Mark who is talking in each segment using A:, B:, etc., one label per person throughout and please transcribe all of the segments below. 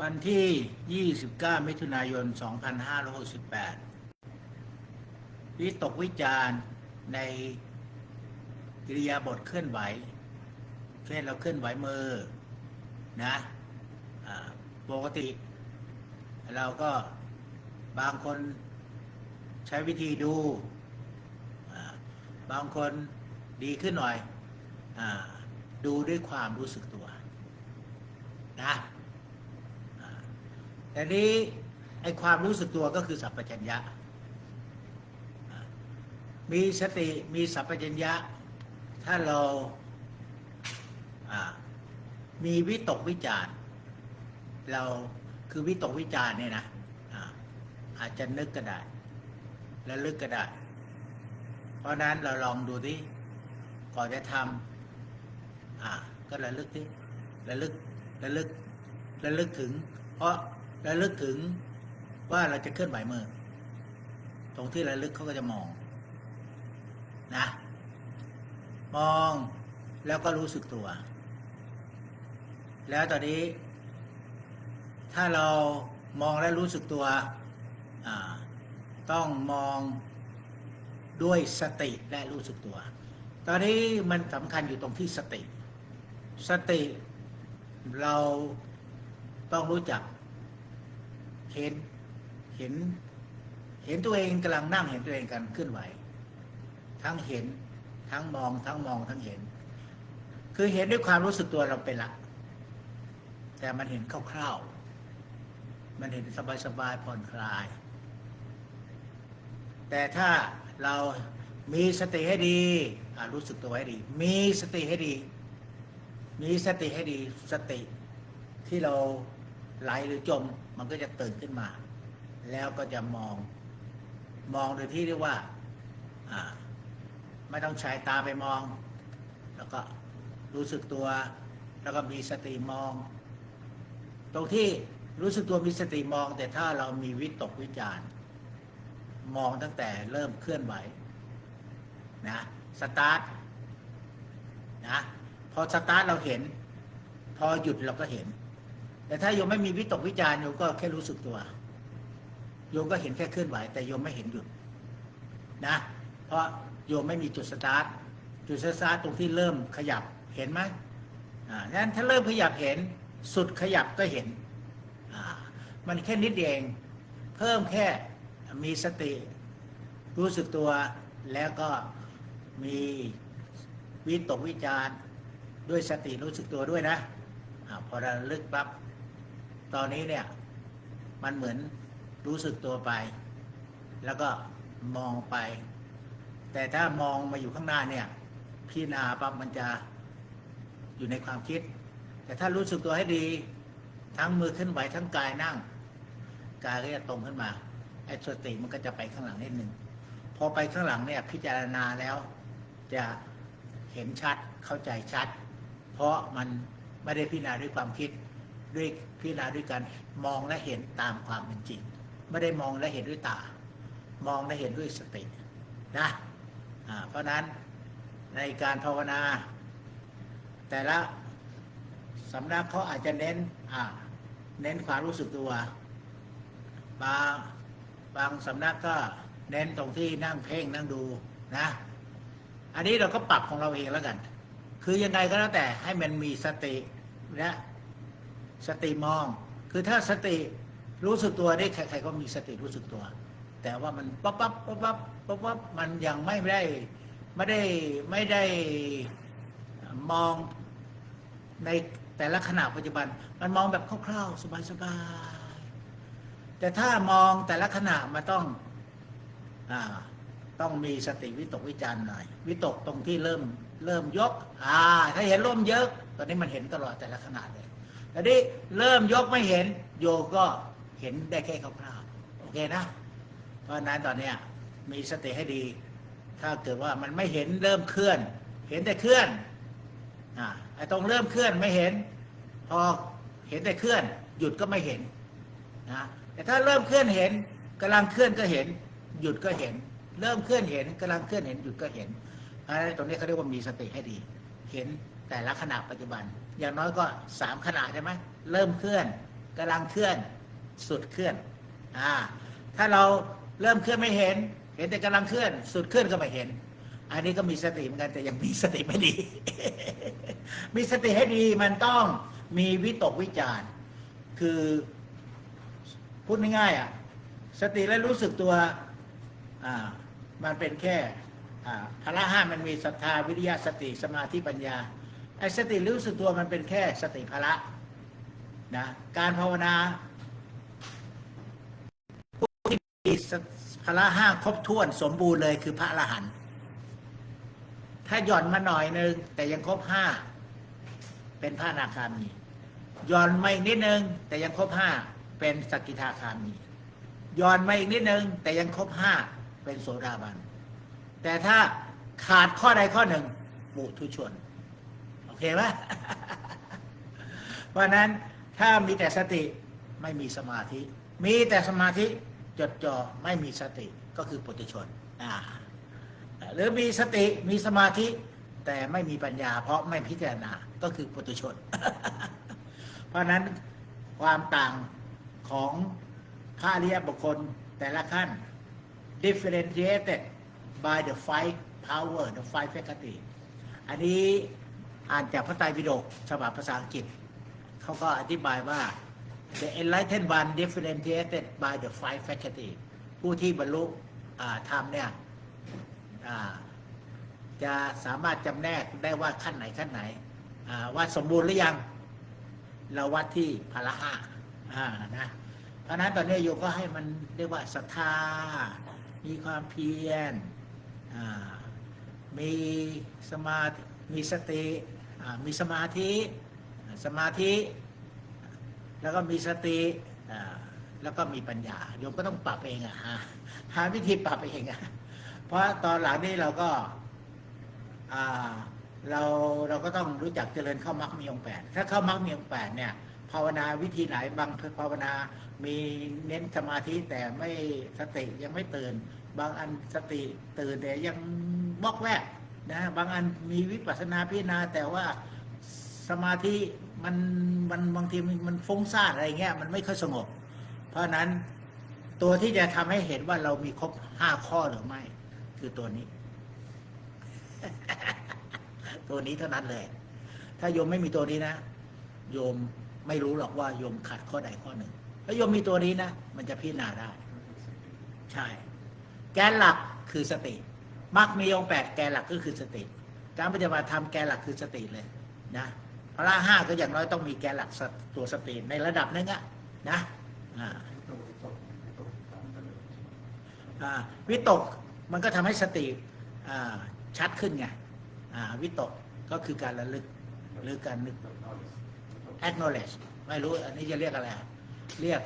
A: วันที่ 29 มิถุนายน 2568 วิตกวิจารณ์ในกิริยาบทเคลื่อนไหว เช่นเราเคลื่อนไหวมือนะอ่าปกติ เราก็บางคนใช้วิธีดู บางคนดีขึ้นหน่อยอดูด้วยความรู้สึกตัวนะ แต่นี้ไอความรู้สึกตัวก็คือสัพพัญญะ มีสติมีสัพพัญญะ ถ้าเรามีวิตกวิจารเราคือวิตกวิจารเนี่ยนะอาอาจจะนึกก็ได้และลึกก็ได้เพราะนั้นเราลองดูที่ก่อนจะทำอ่าก็ระลึกที่ระลึกระลึกระลึกถึง เพราะ ระลึกถึงว่าเราจะเคลื่อนไหวมือ ตรงที่ระลึกเขาก็จะมอง นะ มองแล้วก็รู้สึกตัว แล้วตอนนี้ ถ้าเรามองและรู้สึกตัว ต้องมองด้วยสติและรู้สึกตัว ตอนนี้มันสำคัญอยู่ตรงที่สติ สติเราต้องรู้จัก เห็นเห็น เห็นตัวเองกำลังนั่งเห็นตัวเองกันเคลื่อนไหว ทั้งเห็นทั้งมองทั้งมองทั้งเห็น คือเห็นด้วยความรู้สึกตัวเราเป็นหลักแต่มันเห็นคร่าวๆมันเห็นสบายๆผ่อนคลาย แต่ถ้าเรามีสติให้ดีรู้สึกตัวให้ดี มีสติให้ดี มีสติให้ดีสติที่เรา ไหลหรือจมมันก็จะตื่นขึ้นมา แล้วก็จะมองมองโดยที่เรียกว่าไม่ต้องใช้ตาไปมอง แล้วก็รู้สึกตัว แล้วก็มีสติมอง ตรงที่รู้สึกตัวมีสติมอง แต่ถ้าเรามีวิตกวิจารมองตั้งแต่เริ่มเคลื่อนไหวนะสตาร์ทนะพอสตาร์ทเราเห็น พอหยุดเราก็เห็น แต่ถ้าโยมไม่มีวิตกวิจารโยมก็แค่รู้สึกตัว โยมก็เห็นแค่เคลื่อนไหว แต่โยมไม่เห็นหยุดนะ เพราะโยมไม่มีจุดสตาร์ทจุดสตาร์ทตรงที่เริ่มขยับเห็นไหมอ่าดังนั้นถ้าเริ่มขยับเห็นสุดขยับก็เห็นอ่ามันแค่นิดเดียวเองเพิ่มแค่มีสติ รู้สึกตัวแล้วก็มีวิตกวิจารด้วยสติรู้สึกตัวด้วยนะอาพอราลึกปั๊บ ตอนนี้เนี่ย มันเหมือนรู้สึกตัวไป แล้วก็มองไป แต่ถ้ามองมาอยู่ข้างหน้าเนี่ยพิจารณาปั๊บมันจะอยู่ในความคิด แต่ถ้ารู้สึกตัวให้ดี ทั้งมือขึ้นไหวทั้งกายนั่ง กายก็จะตรงขึ้นมาไอ้สติมันก็จะไปข้างหลังนิดหนึ่งพอไปข้างหลังเนี่ยพิจารณาแล้วจะเห็นชัดเข้าใจชัด เพราะมันไม่ได้พิจารณาด้วยความคิด ด้วยพิจารณาด้วยการมองและเห็นตามความเป็นจริง ไม่ได้มองและเห็นด้วยตา มองและเห็นด้วยสตินะเพราะนั้นในการภาวนา แต่ละสำนักเขาอาจจะเน้นเน้นความรู้สึกตัวบางบางสำนักก็เน้นตรงที่นั่งเพ่งนั่งดูนะ อันนี้เราก็ปรับของเราเองแล้วกัน คือยังไงก็แล้วแต่ให้มันมีสติและ สติมอง คือถ้าสติรู้สึกตัวได้ใครๆก็มีสติรู้สึกตัว แต่ว่ามันปั๊บปั๊บปั๊บปั๊บปั๊บปั๊บมันยังไม่ได้ไม่ได้ไม่ได้มองในแต่ละขณะปัจจุบัน มันมองแบบคร่าวๆสบายๆแต่ถ้ามองแต่ละขณะมันต้องอ่าต้องมีสติวิตกวิจารณ์หน่อยวิตกตรงที่เริ่มเริ่มยก อ่า ถ้าเห็นร่มเยอะ ตอนนี้มันเห็นตลอดแต่ละขนาดเลย แต่นี้เริ่มยกไม่เห็น โยก็เห็นได้แค่คร่าวๆโอเคนะ เพราะนั้นตอนเนี้ยมีสติให้ดี ถ้าเกิดว่ามันไม่เห็นเริ่มเคลื่อน เห็นแต่เคลื่อนอ่าไอ้ตรงเริ่มเคลื่อนไม่เห็น พอเห็นแต่เคลื่อน หยุดก็ไม่เห็นนะแต่ถ้าเริ่มเคลื่อนเห็นกำลังเคลื่อนก็เห็น หยุดก็เห็น เริ่มเคลื่อนเห็นกำลังเคลื่อนเห็นหยุดก็เห็นอันนี้ตรงนี้เขาเรียกว่ามีสติให้ดี เห็นแต่ละขณะปัจจุบัน อย่างน้อยก็สามขณะใช่ไหมเริ่มเคลื่อนกำลังเคลื่อนสุดเคลื่อนอ่าถ้าเราเริ่มเคลื่อนไม่เห็น เห็นแต่กำลังเคลื่อน สุดเคลื่อนก็ไม่เห็น อันนี้ก็มีสติเหมือนกันแต่ยังมีสติไม่ดี มีสติให้ดีมันต้องมีวิตกวิจารคือพูดง่ายๆอะสติและรู้สึกตัวอ่ามันเป็นแค่อ่าพละห้ามันมีศรัทธาวิริยะสติสมาธิปัญญา ไอ้สติรู้สึกตัวมันเป็นแค่สติพละนะการภาวนาผู้ที่มีพละห้าครบถ้วนสมบูรณ์เลยคือพระอรหันต์ถ้าหย่อนมาหน่อยนึง แต่ยังครบห้าเป็นพระนาคามีหย่อนมาอีกนิดนึง แต่ยังครบห้าเป็นสกิทาคามีหย่อนมาอีกนิดนึง แต่ยังครบห้าเป็นโสดาบัน แต่ถ้าขาดข้อใดข้อหนึ่งปุถุชน โอเคไหมเพราะนั้นถ้ามีแต่สติไม่มีสมาธิ มีแต่สมาธิจดจ่อไม่มีสติก็คือปุถุชนหรือมีสติมีสมาธิ แต่ไม่มีปัญญา เพราะไม่พิจารณาก็คือปุถุชน เพราะฉะนั้นความต่างของพระอริยบุคคลแต่ละขั้น differentiated by the five power the five faculty อันนี้ อ่านจากพระไตรปิฎกฉบับภาษาอังกฤษ เขาก็อธิบายว่า the enlightened one differentiated by the five faculty ผู้ที่บรรลุธรรมเนี่ยจะสามารถจำแนกได้ว่าขั้นไหนขั้นไหนว่าสมบูรณ์หรือยัง เราวัดที่พละห้านะเพราะนั้นตอนนี้โยก็ให้มันเรียกว่าศรัทธา มีความเพียรมีสมาธิมีสติ มีสมาธิสมาธิ แล้วก็มีสติแล้วก็มีปัญญาโยมก็ต้องปรับเองอะฮะหาวิธีปรับเองอะเพราะตอนหลังนี้เราก็าเราเราก็ต้องรู้จักเจริญเข้ามรรคมีองแปดถ้าเข้ามรรคมีองแปดเนี่ยภาวนาวิธีไหนบางภาวนามีเน้นสมาธิแต่ไม่สติยังไม่ตื่น บางอันสติตื่นแต่ยังบอกแวก นะบางอันมีวิปัสสนาพิจารณาแต่ว่าสมาธิมันมันบางทีมันฟุ้งซ่านอะไรเงี้ยมันไม่ค่อยสงบ เพราะนั้นตัวที่จะทำให้เห็นว่าเรามีครบห้าข้อหรือไม่ คือตัวนี้ ตัวนี้เท่านั้นเลย ถ้าโยมไม่มีตัวนี้นะโยมไม่รู้หรอกว่าโยมขาดข้อใดข้อหนึ่งถ้าโยมมีตัวนี้นะมันจะพิจารณาได้ ใช่ แกนหลักคือสติ มักมีองค์แปดแกนหลักก็คือสติ การปฏิบัติธรรมแกนหลักคือสติเลยนะพระห้าก็อย่างน้อยต้องมีแกนหลักตัวสติในระดับนึงอะนะวิตกมันก็ทำให้สติชัดขึ้นไงวิตกก็คือการระลึกหรือการนึก acknowledge ไม่รู้อันนี้จะเรียกอะไร เรียก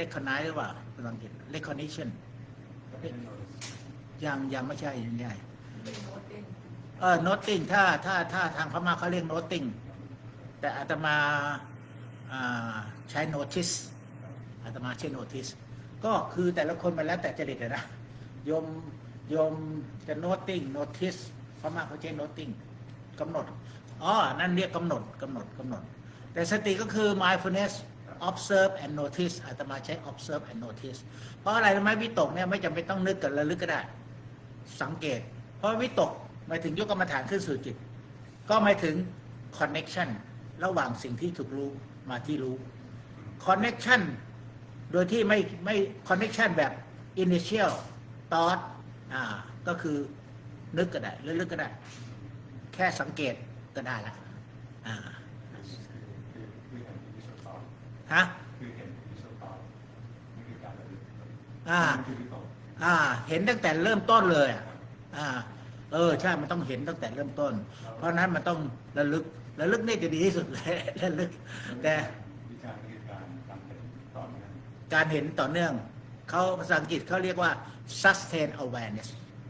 A: recognize หรือเปล่าภาษาอังกฤษ recognition ยังยังไม่ใช่ยังไงเออ noting ถ้าถ้าถ้าทางพม่าเขาเรียก noting แต่อาตมาใช้ notice อาตมาใช้ notice ก็คือแต่ละคนมันแล้วแต่จริตะนะโยมโยมจะ noting notice พม่าเขาใช้ noting กำหนดอ๋อนั่นเรียกกำหนดกำหนดกำหนด แต่สติก็คือ mindfulness observe and notice อาตมาใช้ observe and notice เพราะอะไรรู้ไมวิตกเนี่ยไม่จำเป็นต้องนึกกับระลึกก็ได้ สังเกต เพราะวิตกหมายถึงยกกรรมฐานขึ้นสู่จิต ก็หมายถึง connection ระหว่างสิ่งที่ถูกรู้มาที่รู้ connection โดยที่ไม่ไม่ connection แบบ initial thought อ่าก็คือนึกก็ได้ระลึกก็ได้ แค่สังเกตก็ได้ละอ่าฮะ
B: คือเห็นวิศวกรนี่คือการระลึก
A: อ่า เห็นตั้งแต่เริ่มต้นเลยอ่า เออใช่มันต้องเห็นตั้งแต่เริ่มต้น เพราะนั้นมันต้องระลึกระลึกนี่จะดีที่สุดเลยระลึก แต่
B: การเห็
A: นต่อเนื่องเขาภาษาอังกฤษเขาเรียกว่า sustain awareness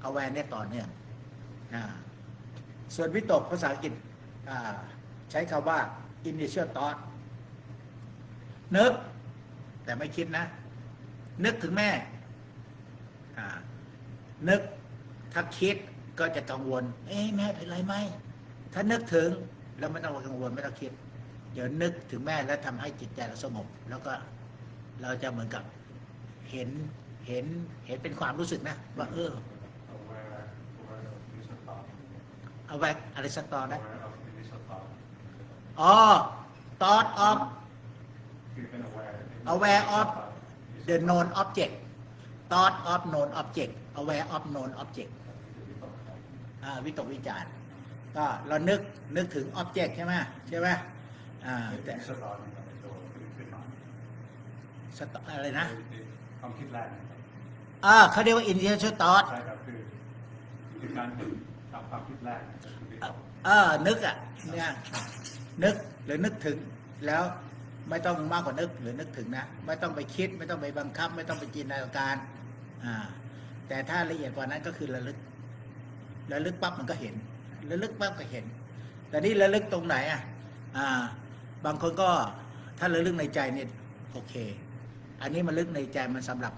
A: awareness ต่อเนื่องอ่าส่วนวิตกภาษาอังกฤษอ่าใช้คำว่า initial thought นึก แต่ไม่คิดนะ นึกถึงแม่ นึกถ้าคิดก็จะกังวล เอ๊ะแม่เป็นไรไหม ถ้านึกถึงแล้วไม่ต้องกังวลไม่ต้องคิด เดี๋ยวนึกถึงแม่แล้วทำให้จิตใจเราสงบ แล้วก็เราจะเหมือนกับเห็นเห็นเห็นเป็นความรู้สึกนะว่าเออ
B: aware aware of initial thought
A: เอาไว้อะไรสักตอนนะ
B: aware of initial thought
A: อ๋อ thought of
B: คือเป็น aware
A: aware of the known object thought of known object aware of known object อ่าวิตกวิจารณ์ก็เรานึกนึกถึง object ใช่ไหมใช่ไหมอ่า
B: แต่
A: แต่
B: สตอรี่กับตัวขึ้นมา
A: สตอะไรนะ
B: ความคิดแรกนะครับ
A: อ่าเขาเรียกว่า initial thought
B: ใช่ครับคือคือการเห็นตามความคิดแรกนะครับคือวิตก
A: เออนึกอะเนี่ยนึกหรือนึกถึงแล้วไม่ต้องมากกว่านึกหรือนึกถึงนะ ไม่ต้องไปคิดไม่ต้องไปบังคับ ไม่ต้องไปจินตนาการ อ่า แต่ถ้าละเอียดกว่านั้นก็คือระลึก ระลึกปั๊บมันก็เห็น ระลึกปั๊บก็เห็น แต่นี่ระลึกตรงไหนอะ อ่า บางคนก็ถ้าระลึกในใจเนี่ยโอเค อันนี้มันลึกในใจมันสำหรับ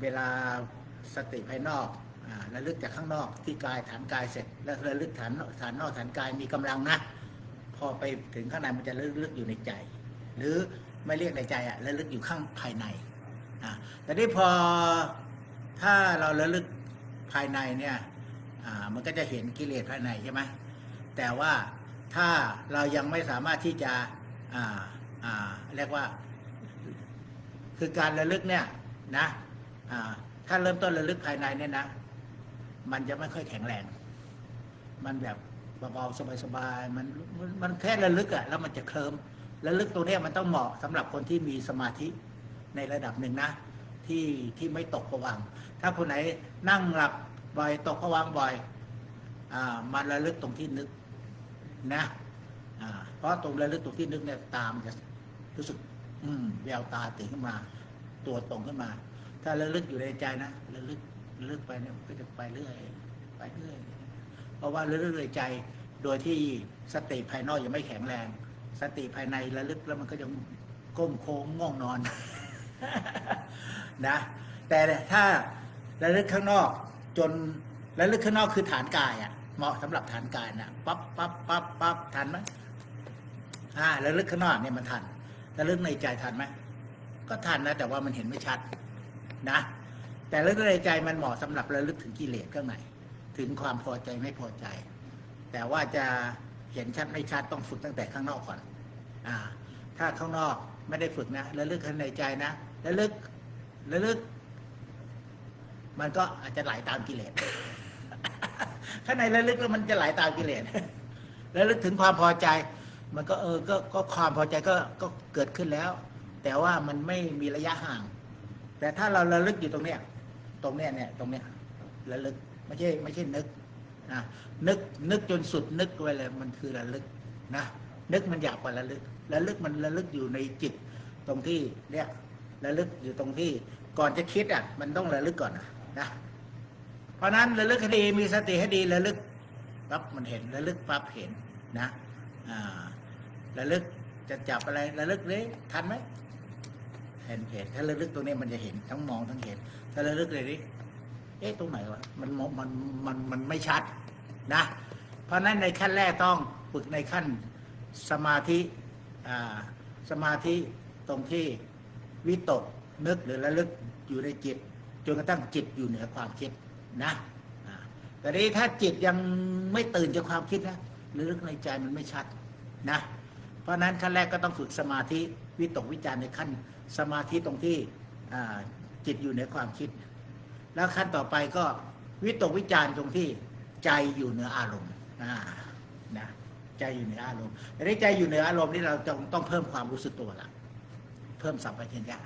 A: เวลาสติภายนอกระลึกจากข้างนอกที่กายฐานกายเสร็จ แล้วระลึกฐานฐานนอกฐานกายมีกำลังนะ พอไปถึงข้างในมันจะระลึกอยู่ในใจ หรือไม่เรียกในใจอะระลึกอยู่ข้างภายใน แต่นี่พอถ้าเราระลึกภายในเนี่ยมันก็จะเห็นกิเลสภายในใช่ไหมแต่ว่าถ้าเรายังไม่สามารถที่จะเรียกว่า คือการระลึกเนี่ยนะถ้าเริ่มต้นระลึกภายในเนี่ยนะ มันจะไม่ค่อยแข็งแรง มันแบบเบาๆสบายๆมันมันมนแค่ระลึกอะแล้วมันจะเคลิมระลึกตรงเนี้ยมันต้องเหมาะสำหรับคนที่มีสมาธิ ในระดับหนึ่งนะที่ที่ไม่ตกผวัง ถ้าคนไหนนั่งหลับบ่อยตกผวังบ่อยอ่ามันระลึกตรงที่นึกนะอ่าเพราะตรงระลึกตรงที่นึกเนี่ยตามจะรู้สึก อืมแววตาตื่นขึ้นมา ตัวตรงขึ้นมา ถ้าระลึกอยู่ในใจนะระลึกระลึกไปเนี่ยมันก็จะไปเรื่อยไปเรื่อยเพราะว่าระลึกในใจโดยที่สติภายนอกยังไม่แข็งแรง สติภายในระลึกแล้วมันก็ยังก้มโค้งง่วงนอน นะแต่ถ้าระลึกข้างนอกจนระลึกข้างนอกคือฐานกายอะ่ะเหมาะสำหรับฐานกายนะปั๊บปั๊บปั๊บปั๊บทันไหมอ่าระลึกข้างนอกเนี่ยมันทันระลึกในใจทันไหมก็ทันนะแต่ว่ามันเห็นไม่ชัดนะ แต่ระลึกในใจมันเหมาะสำหรับระลึกถึงกิเลสข้างในถึงความพอใจไม่พอใจ แต่ว่าจะเห็นชัดไม่ชัดต้องฝึกตั้งแต่ข้างนอกก่อน อ่า ถ้าข้างนอกไม่ได้ฝึกนะระลึกข้างในใจนะ ระลึกระลึก มันก็อาจจะไหลตามกิเลสข้างในระลึกแล้วมันจะไหลตามกิเลสระลึกถึงความพอใจ มันก็เออก็ก็ความพอใจก็ก็เกิดขึ้นแล้ว แต่ว่ามันไม่มีระยะห่าง แต่ถ้าเราระลึกอยู่ตรงเนี้ย ตรงเนี้ยเนี่ยตรงเนี้ยระลึกไม่ใช่ไม่ใช่นึกนะนึกนึกจนสุดนึกไว้เลยมันคือระลึกนะนึกมันอยากกว่าระลึกระลึกมันระลึกอยู่ในจิตตรงที่เนี่ย ระลึกอยู่ตรงที่ก่อนจะคิดอะ มันต้องระลึกก่อนนะนะเพราะนั้นระลึกให้ดีมีสติให้ดีระลึกปั๊บมันเห็นระลึกปั๊บเห็นนะระลึกจะจับอะไรระลึกเลยทันไหมเห็นเห็นถ้าระลึกตรงนี้มันจะเห็นทั้งมองทั้งเห็น ถ้าระลึกเลยดิเอ๊ะตรงไหนวะมันมองมันมันมันไม่ชัดนะ เพราะฉะนั้นในขั้นแรกต้องฝึกในขั้นสมาธิอ่าสมาธิตรงที่ วิตกนึกหรือระลึกอยู่ในจิตจนกระทั่งจิตอยู่เหนือความคิดนะแต่นี้ถ้าจิตยังไม่ตื่นจากความคิดนะระลึกในใจมันไม่ชัดนะ เพราะฉะนั้นขั้นแรกก็ต้องฝึกสมาธิวิตกวิจารในขั้นสมาธิตรงที่จิตอยู่เหนือความคิด แล้วขั้นต่อไปก็วิตกวิจารตรงที่ใจอยู่เหนืออารมณ์นะใจอยู่เหนืออารมณ์แต่ในใจอยู่เหนืออารมณ์นี่เราต้องต้องเพิ่มความรู้สึกตัวละ เพิ่มสัมปชัญญะ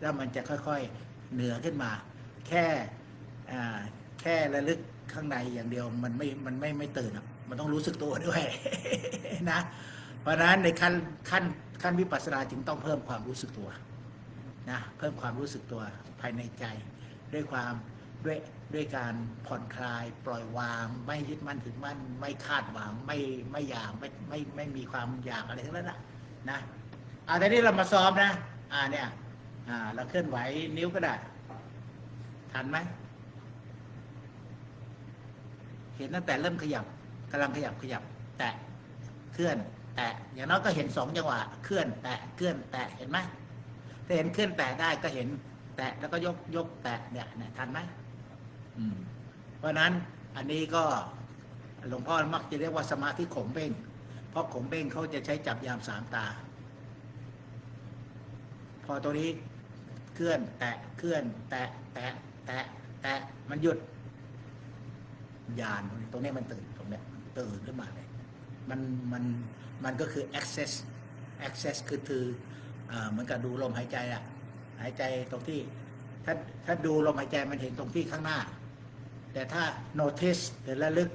A: แล้วมันจะค่อยๆเหนือขึ้นมา แค่แค่ระลึกข้างในอย่างเดียวมันไม่มันไม่ไม่ตื่นมันต้องรู้สึกตัวด้วยนะ เพราะฉะนั้นในขั้นขั้นขั้นวิปัสสนาจึงต้องเพิ่มความรู้สึกตัวนะเพิ่มความรู้สึกตัวภายในใจ ด้วยความด้วยด้วยการผ่อนคลายปล่อยวาง ไม่ยึดมั่นถึงมั่น ไม่คาดหวังไม่ไม่อยากไม่ไม่ไม่มีความอยากอะไรทั้งนั้นนะนะ อ่าแต่นี้เรามาซ้อมนะ อ่าเนี่ย อ่า เราเคลื่อนไหวนิ้วก็ได้ ทันไหม เห็นตั้งแต่เริ่มขยับกำลังขยับขยับ แตะ เคลื่อน แตะ อย่างน้อยก็เห็นสองจังหวะ เคลื่อน แตะ เคลื่อน แตะ เห็นไหมถ้าเห็นเคลื่อนแตะได้ก็เห็น แตะ แล้วก็ยก ยก แตะ เนี่ยเนี่ยทันไหมอืม เพราะนั้นอันนี้ก็หลวงพ่อมักจะเรียกว่าสมาธิขมเบ้ง เพราะขมเบ้งเขาจะใช้จับยามสามตา อตัวนี้เคลื่อน แตะเคลื่อน แตะแตะแตะแตะมันหยุดยานตรงนี้มันตื่นตรงเนี้ยตื่นขึ้นมาเลยมันมันมันก็คือ access access คือคือเหมือนกับดูลมหายใจอะหายใจตรงที่ถ้าถ้าดูลมหายใจมันเห็นตรงที่ข้างหน้า แต่ถ้า notice หรือระลึก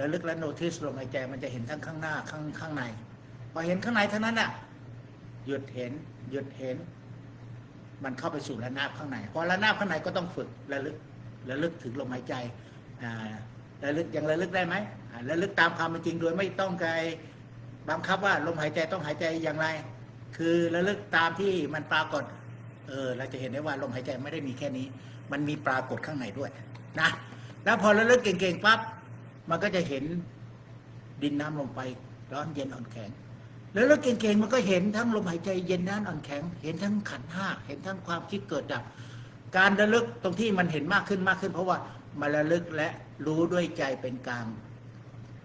A: ระลึกและ notice ลมหายใจมันจะเห็นทั้งข้างหน้าข้างข้างในพอเห็นข้างในเท่านั้นอะหยุดเห็นหยุดเห็น มันเข้าไปสู่ระนาบข้างในพอระนาบข้างในก็ต้องฝึกระลึกระลึกถึงลมหายใจอ่าระลึกยังระลึกได้ไหมระลึกตามความเป็นจริงโดยไม่ต้องไปบังคับว่าลมหายใจต้องหายใจอย่างไร คือระลึกตามที่มันปรากฏเออเราจะเห็นได้ว่าลมหายใจไม่ได้มีแค่นี้ มันมีปรากฏข้างในด้วยนะแล้วพอระลึกเก่งๆปั๊บมันก็จะเห็นดินน้ำลงไปร้อนเย็นอ่อนแข็ง แล้วระลึกเก่งๆมันก็เห็นทั้งลมหายใจเย็นน้ำอ่อนแข็ง เห็นทั้งขันห้าเห็นทั้งความคิดเกิดดับ การระลึกตรงที่มันเห็นมากขึ้นมากขึ้น เพราะว่ามาระลึกและรู้ด้วยใจเป็นกลาง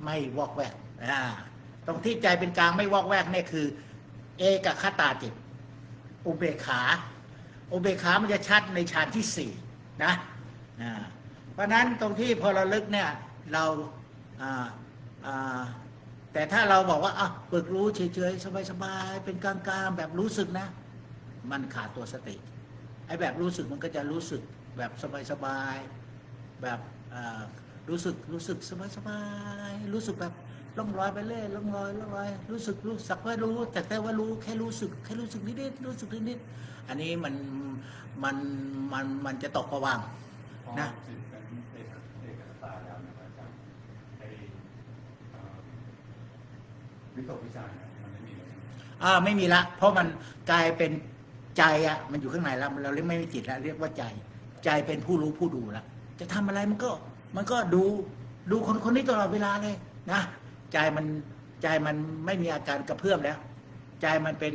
A: ไม่วอกแวกอ่าตรงที่ใจเป็นกลางไม่วอกแวกเนี่ยคือ เอกคตาจิต อุเบกขาอุเบกขามันจะชัดในฌานที่สี่นะเพราะฉะนั้นตรงที่พอระลึกเนี่ยเราอ่าอ่า แต่ถ้าเราบอกว่าอะฝึกรู้เฉยๆสบายๆเป็นกลางๆแบบรู้สึกนะ มันขาดตัวสติไอ้แบบรู้สึกมันก็จะรู้สึกแบบสบายๆแบบอ่ารู้สึกรู้สึกสบายๆรู้สึกแบบล่องลอยไปเรื่อยล่องลอยล่องลอยรู้สึกรู้สักว่ารู้ แต่แต่ว่ารู้แค่รู้สึกแค่รู้สึกนิดๆรู้สึกนิดๆอันนี้มันมันมันมันจะตกประวังนะ
B: จิตเป็นเอกเอกตาแล้วนะครับอาจารย์ไอ้เอ่อ วิตกวิจารณ์มันไม่มีแล้วใช่ไหม
A: อ่าไม่มีละ เพราะมันกลายเป็นใจอะมันอยู่ข้างในแล้วเราเรียกไม่มีจิตแล้วเรียกว่าใจ ใจเป็นผู้รู้ผู้ดูล้วจะทำอะไรมันก็มันก็ดูดูคนคนนี้ตลอดเวลาเลยนะใจมันใจมันไม่มีอาการกระเพื่อมแล้ว ใจมันเป็น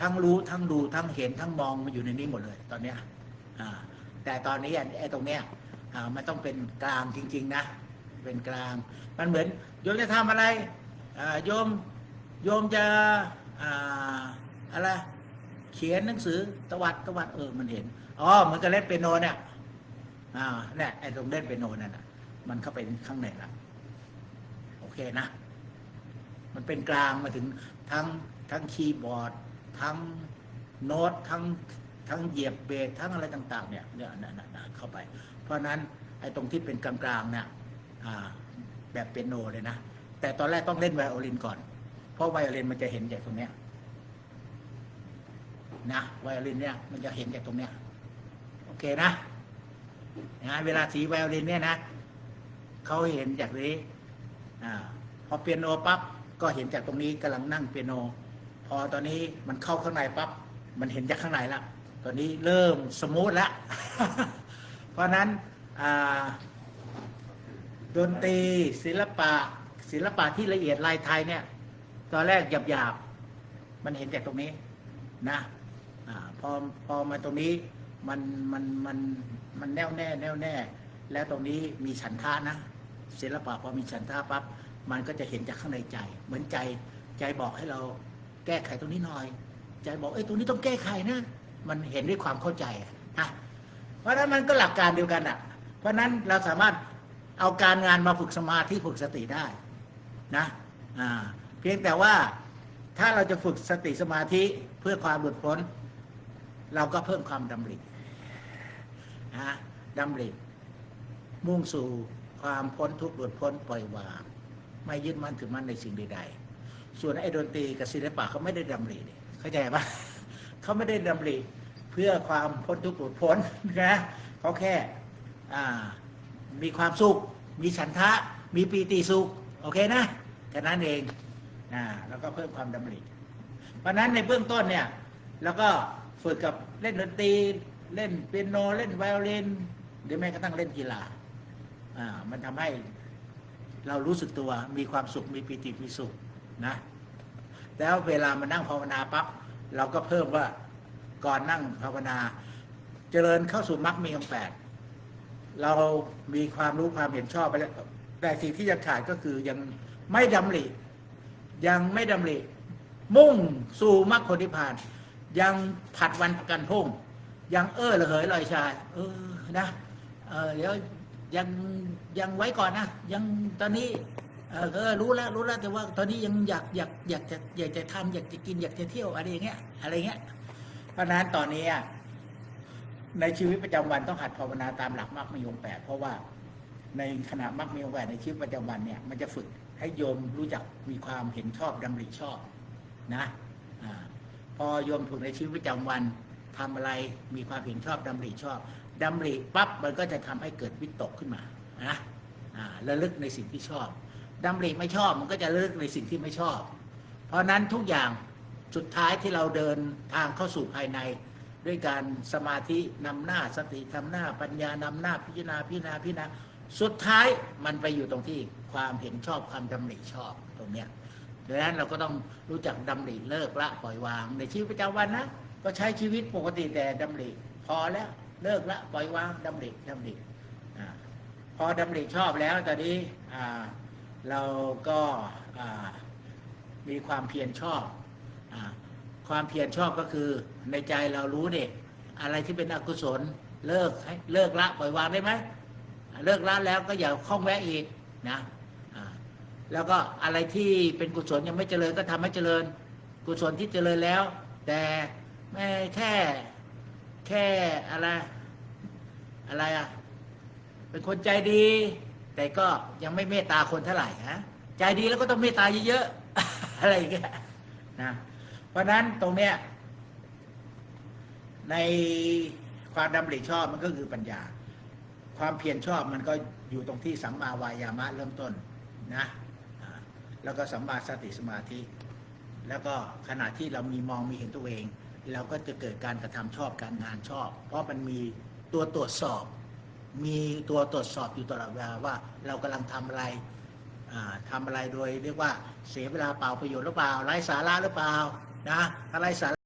A: ทั้งรู้ทั้งดูทั้งเห็นทั้งมองมันอยู่ในนี้หมดเลย ตอนเนี้ยอ่าแต่ตอนนี้ไอ้ตรงเนี้ยอ่ามันต้องเป็นกลางจริง ๆ นะ เป็นกลาง มันเหมือนโยมจะทำอะไร โยมโยมจะอะไรเขียนหนังสือตวัดตวัดเออมันเห็นอ๋อเหมือนกับเล่นเปียโนเนี่ยอ่าเนี่ยไอ้ตรงเล่นเปียโนนั่นน่ะมันเข้าไปข้างในละโอเคนะ มันเป็นกลางมาถึงทั้งทั้งคีย์บอร์ด ทั้งโน้ตทั้งทั้งเหยียบเบสทั้งอะไรต่าง ๆ เนี่ยเนี่ยนั่นเข้าไป เพราะนั้นไอ้ตรงที่เป็นกลางๆเนี่ยแบบเปียโนเลยนะ แต่ตอนแรกต้องเล่นไวโอลินก่อน เพราะไวโอลินมันจะเห็นจากตรงเนี้ยนะไวโอลินเนี่ยมันจะเห็นจากตรงเนี้ยโอเคนะนะเวลาสีไวโอลินเนี่ยนะเขาเห็นจากนี้อ่าพอเปียโนปั๊บก็เห็นจากตรงนี้กำลังนั่งเปียโน พอตอนนี้มันเข้าข้างในปั๊บมันเห็นจากข้างในละตอนนี้เริ่มสมูทแล้ว เพราะนั้นดนตรีศิลปะ ศิลปะที่ละเอียดลายไทยเนี่ย ตอนแรกหยาบๆมันเห็นจากตรงนี้นะอพอพอมาตรงนี้มันมันมันมันแน่วแน่แน่วแน่ แล้วตรงนี้มีฉันทะนะศิลปะพอมีฉันทะปั๊บมันก็จะเห็นจากข้างในใจ เหมือนใจใจบอกให้เราแก้ไขตรงนี้หน่อย ใจบอกเอ้ยตรงนี้ต้องแก้ไขนะมันเห็นด้วยความเข้าใจอะนะเพราะฉะนั้นมันก็หลักการเดียวกันอะ เพราะฉะนั้นเราสามารถเอาการงานมาฝึกสมาธิฝึกสติได้ นะเพียงแต่ว่าถ้าเราจะฝึกสติสมาธิเพื่อความหลุดพ้น เราก็เพิ่มความดำรินะดำริมุ่งสู่ความพ้นทุกข์หลุดพ้นปล่อยวางไม่ยึดมั่นถือมั่นในสิ่งใดๆ ส่วนไอ้ดนตรีกับศิลปะเขาไม่ได้ดำริเข้าใจปะเขาไม่ได้ดำริเพื่อความพ้นทุกข์หลุดพ้นนะเขาแค่มีความสุข มีฉันทะ มีปีติสุข โอเคนะ แค่นั้นเองอ่าแล้วก็เพิ่มความดำริเพราะนั้นในเบื้องต้นเนี่ยเราก็ฝึกกับเล่นดนตรีเล่นเปียโนเล่นไวโอลินหรือแม้กระทั่งเล่นกีฬาอ่ามันทำให้เรารู้สึกตัวมีความสุขมีปิติมีสุขนะแล้วเวลามานั่งภาวนาปั๊บเราก็เพิ่มว่าก่อนนั่งภาวนาเจริญเข้าสู่มรรคมีองค์แปดเรามีความรู้ความเห็นชอบไปแล้วแต่สิ่งที่ยังขาดก็คือยัง ไม่ดำริยังไม่ดำริมุ่งสู่มรรคผลนิพพาน ยังผัดวันประกันพรุ่งยังเออระเหยลอยชาย เออนะเออเดี๋ยวยังยังไว้ก่อนนะยังตอนนี้เออเออรู้แล้วรู้แล้วแต่ว่าตอนนี้ยังอยากอยากอยากจะอยากจะทำอยากจะกินอยากจะเที่ยวอะไรอย่างเงี้ยอะไรเงี้ย เพราะนั้นตอนนี้อะในชีวิตประจำวันต้องหัดภาวนาตามหลักมรรคมยงแปดเพราะว่าในขณะมรรคมยงแปดในชีวิตประจำวันเนี่ยมันจะฝึก ให้โยมรู้จักมีความเห็นชอบดำริชอบนะอพอโยมฝึกในชีวิตประจำวันทำอะไรมีความเห็นชอบดำริชอบดำริปั๊บมันก็จะทำให้เกิดวิตกขึ้นมานะระลึกในสิ่งที่ชอบดำริไม่ชอบมันก็จะระลึกในสิ่งที่ไม่ชอบ เพราะนั้นทุกอย่างสุดท้ายที่เราเดินทางเข้าสู่ภายใน ด้วยการสมาธินำหน้าสติทำหน้าปัญญานำหน้าพิจารณาพิจารณาพิจารณาสุดท้ายมันไปอยู่ตรงที่ ความเห็นชอบความดำริชอบตรงเนี้ยดังนั้นเราก็ต้องรู้จักดำริเลิกละปล่อยวาง ในชีวิตประจำวันนะก็ใช้ชีวิตปกติแต่ดำริพอแล้วเลิกละปล่อยวางดำริดำริอพอดำริชอบแล้วตอนนี้เราก็มีความเพียรชอบอความเพียรชอบก็คือในใจเรารู้เนี่ยอะไรที่เป็นอกุศลเลิกให้เลิกละปล่อยวางได้ไหมเลิกละแล้วก็อย่าคล้องแวะอีกนะ แล้วก็อะไรที่เป็นกุศลยังไม่เจริญก็ทำให้เจริญ กุศลที่เจริญแล้ว แต่ไม่แค่แค่อะไร อะไรอะเป็นคนใจดี แต่ก็ยังไม่เมตตาคนเท่าไหร่ฮะใจดีแล้วก็ต้องเมตตาเยอะๆอะไรอย่างเงี้ยนะเพราะนั้นตรงเนี้ยในความดำริชอบมันก็คือปัญญา ความเพียรชอบมันก็อยู่ตรงที่สัมมาวายามะเริ่มต้นนะ แล้วก็สัมมาสติสมาธิ แล้วก็ขณะที่เรามีมองมีเห็นตัวเอง เราก็จะเกิดการกระทำชอบการงานชอบ เพราะมันมีตัวตรวจสอบ มีตัวตรวจสอบอยู่ตลอดเวลาว่าเรากำลังทำอะไรทำทำอะไรโดยเรียกว่าเสียเวลาเปล่าประโยชน์หรือเปล่าไร้สาระหรือเปล่านะอะไรสาระ